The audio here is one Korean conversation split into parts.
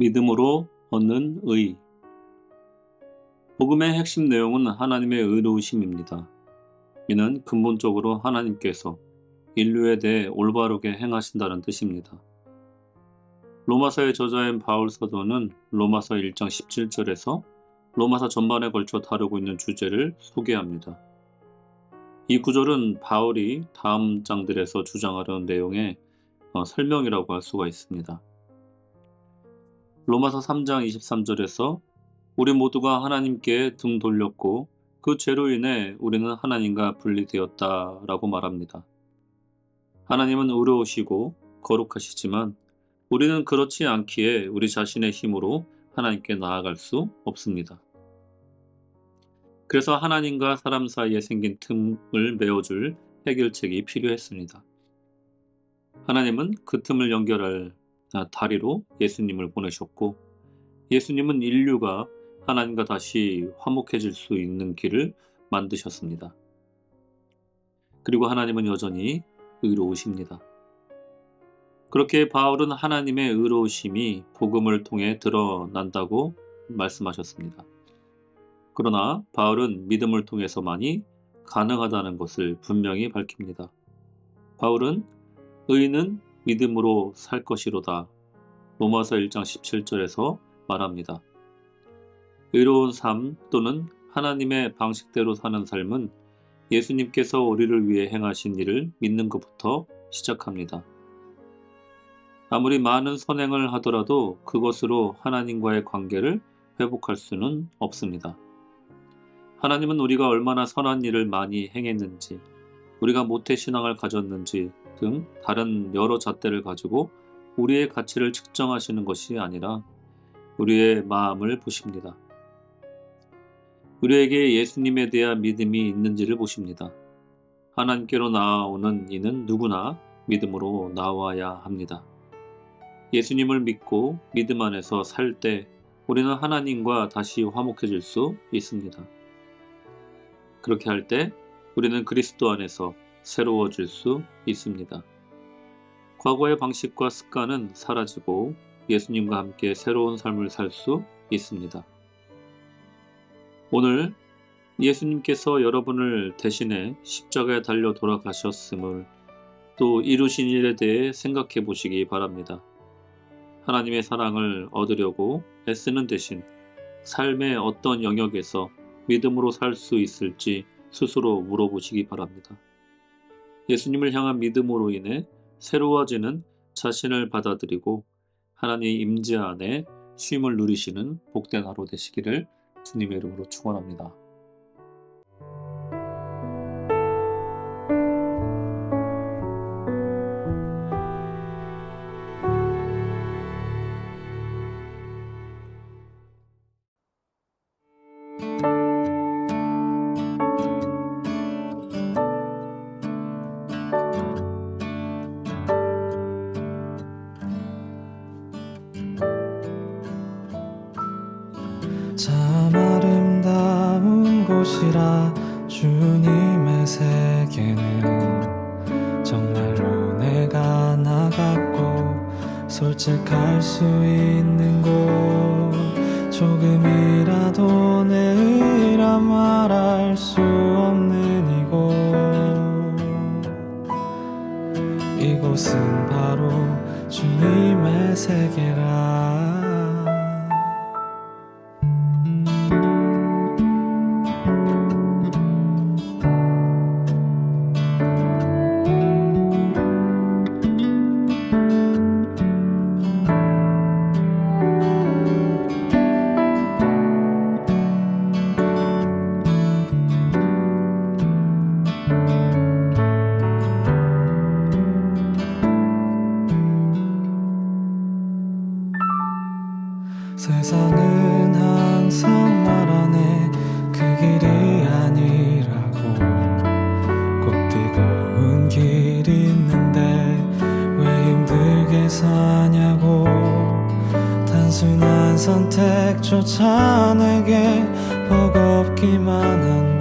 믿음으로 얻는 의. 복음의 핵심 내용은 하나님의 의로우심입니다. 이는 근본적으로 하나님께서 인류에 대해 올바르게 행하신다는 뜻입니다. 로마서의 저자인 바울 사도는 로마서 1장 17절에서 로마서 전반에 걸쳐 다루고 있는 주제를 소개합니다. 이 구절은 바울이 다음 장들에서 주장하려는 내용의 어, 설명이라고 할 수가 있습니다. 로마서 3장 23절에서 우리 모두가 하나님께 등 돌렸고 그 죄로 인해 우리는 하나님과 분리되었다 라고 말합니다. 하나님은 의로우시고 거룩하시지만 우리는 그렇지 않기에 우리 자신의 힘으로 하나님께 나아갈 수 없습니다. 그래서 하나님과 사람 사이에 생긴 틈을 메워줄 해결책이 필요했습니다. 하나님은 그 틈을 연결할 다리로 예수님을 보내셨고 예수님은 인류가 하나님과 다시 화목해질 수 있는 길을 만드셨습니다. 그리고 하나님은 여전히 의로우십니다. 그렇게 바울은 하나님의 의로우심이 복음을 통해 드러난다고 말씀하셨습니다. 그러나 바울은 믿음을 통해서만이 가능하다는 것을 분명히 밝힙니다. 바울은 의인은 믿음으로 살 것이로다. 로마서 1장 17절에서 말합니다. 의로운 삶 또는 하나님의 방식대로 사는 삶은 예수님께서 우리를 위해 행하신 일을 믿는 것부터 시작합니다. 아무리 많은 선행을 하더라도 그것으로 하나님과의 관계를 회복할 수는 없습니다. 하나님은 우리가 얼마나 선한 일을 많이 행했는지, 우리가 모태 신앙을 가졌는지 등 다른 여러 잣대를 가지고 우리의 가치를 측정하시는 것이 아니라 우리의 마음을 보십니다. 우리에게 예수님에 대한 믿음이 있는지를 보십니다. 하나님께로 나아오는 이는 누구나 믿음으로 나와야 합니다. 예수님을 믿고 믿음 안에서 살 때 우리는 하나님과 다시 화목해질 수 있습니다. 그렇게 할 때 우리는 그리스도 안에서 새로워질 수 있습니다. 과거의 방식과 습관은 사라지고 예수님과 함께 새로운 삶을 살 수 있습니다. 오늘 예수님께서 여러분을 대신해 십자가에 달려 돌아가셨음을 또 이루신 일에 대해 생각해 보시기 바랍니다. 하나님의 사랑을 얻으려고 애쓰는 대신 삶의 어떤 영역에서 믿음으로 살 수 있을지 스스로 물어보시기 바랍니다. 예수님을 향한 믿음으로 인해 새로워지는 자신을 받아들이고 하나님의 임재 안에 쉼을 누리시는 복된 하루 되시기를 주님의 이름으로 축원합니다. 곳이라 주님의 세계는 정말로 내가 나갔고 솔직할 수 있는 곳. 조금이라도 내 의라 말할 수 없는 이곳. 이곳은 바로 주님의 세계라 선택조차 내게 버겁기만 한곳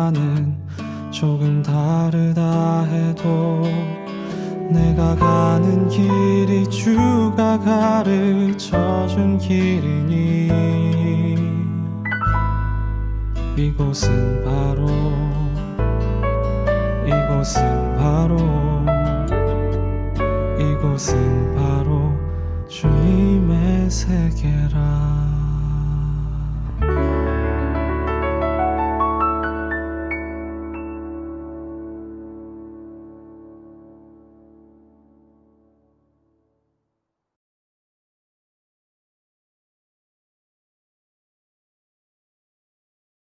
방향과는 조금 다르다 해도 내가 가는 길이 주가 가르쳐 준 길이니. 이곳은 바로 이곳은 바로 이곳은 바로 주님의 세계라